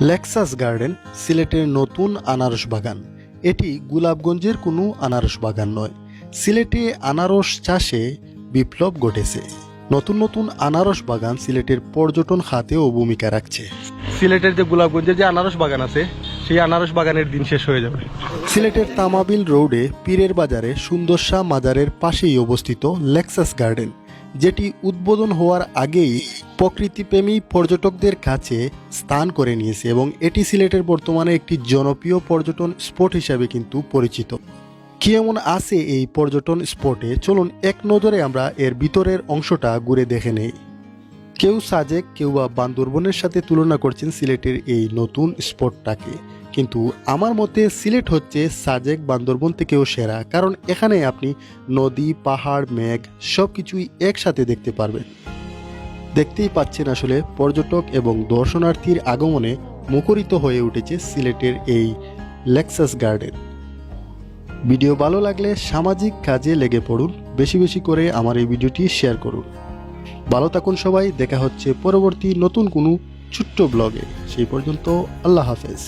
Lexus garden সিলেটের নতুন আনারস বাগান। এটি গোলাপগঞ্জের কোনো আনারস বাগান নয়। সিলেটে আনারস চাষে বিপ্লব ঘটেছে। নতুন নতুন আনারস বাগান সিলেটের পর্যটন খাতেও ভূমিকা রাখছে। সিলেটের যে গোলাপগঞ্জের যে আনারস বাগান আছে সেই আনারস বাগানের দিন শেষ হয়ে যাবে। সিলেটের তামাবিল রোডে পীরের বাজারে সুন্দরশা মাজারের পাশেই অবস্থিত লেক্সাস গার্ডেন। যেটি উদ্বোধন হওয়ার আগেই প্রকৃতিপ্রেমী পর্যটকদের কাছে স্থান করে নিয়েছে এবং এটি সিলেটের বর্তমানে একটি জনপ্রিয় পর্যটন স্পট হিসাবে কিন্তু পরিচিত। কি এমন আছে এই পর্যটন স্পটে? চলুন এক নজরে আমরা এর ভিতরের অংশটা ঘুরে দেখে নেই। কেউ সাজেক, কেউ বা বান্দরবনের সাথে তুলনা করছেন সিলেটের এই নতুন স্পটটাকে। কিন্তু আমার মতে সিলেট হচ্ছে সাজেক বান্দরবন থেকেও সেরা, কারণ এখানে আপনি নদী, পাহাড়, মেঘ সব কিছুই একসাথে দেখতে পারবেন। দেখতেই পাচ্ছেন আসলে পর্যটক এবং দর্শনার্থীর আগমনে মুখরিত হয়ে উঠেছে সিলেটের এই লেক্সাস গার্ডেন। ভিডিও ভালো লাগলে সামাজিক কাজে লেগে পড়ুন, বেশি বেশি করে আমার এই ভিডিওটি শেয়ার করুন। ভালো থাকুন সবাই, দেখা হচ্ছে পরবর্তী নতুন কোনো ছোট্ট ব্লগে। সেই পর্যন্ত আল্লাহ হাফেজ।